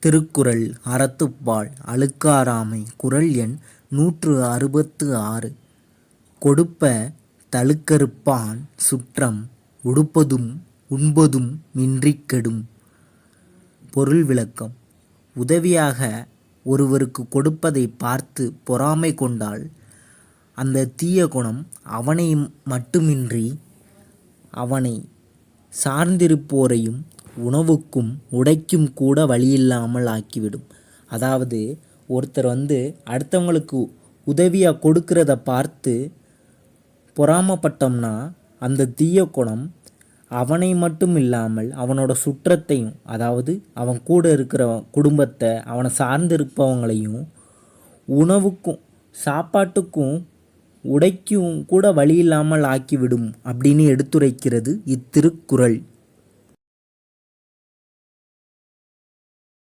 திருக்குறள் அறத்துப்பால் அழுக்காராமை குறள் எண் நூற்று அறுபத்து ஆறு. கொடுப்ப தழுக்கறுப்பான் சுற்றம் உடுப்பதும் உண்பதும் இன்றிக் கெடும். பொருள் விளக்கம். உதவியாக ஒருவருக்கு கொடுப்பதை பார்த்து பொறாமை கொண்டால் அந்த தீய குணம் அவனை மட்டுமின்றி அவனை சார்ந்திருப்போரையும் உணவுக்கும் உடைக்கும் கூட வழியில்லாமல் ஆக்கிவிடும். அதாவது ஒருத்தர் வந்து அடுத்தவங்களுக்கு உதவியாக கொடுக்கிறத பார்த்து பொறாமப்பட்டோம்னா அந்த தீய குணம் அவனை மட்டும் இல்லாமல் அவனோட சுற்றத்தையும் அதாவது அவன் கூட இருக்கிற குடும்பத்தை அவனை சார்ந்து இருப்பவங்களையும் உணவுக்கும் சாப்பாட்டுக்கும் உடைக்கும் கூட வழி இல்லாமல் ஆக்கிவிடும் அப்படின்னு எடுத்துரைக்கிறது இத்திருக்குறள்.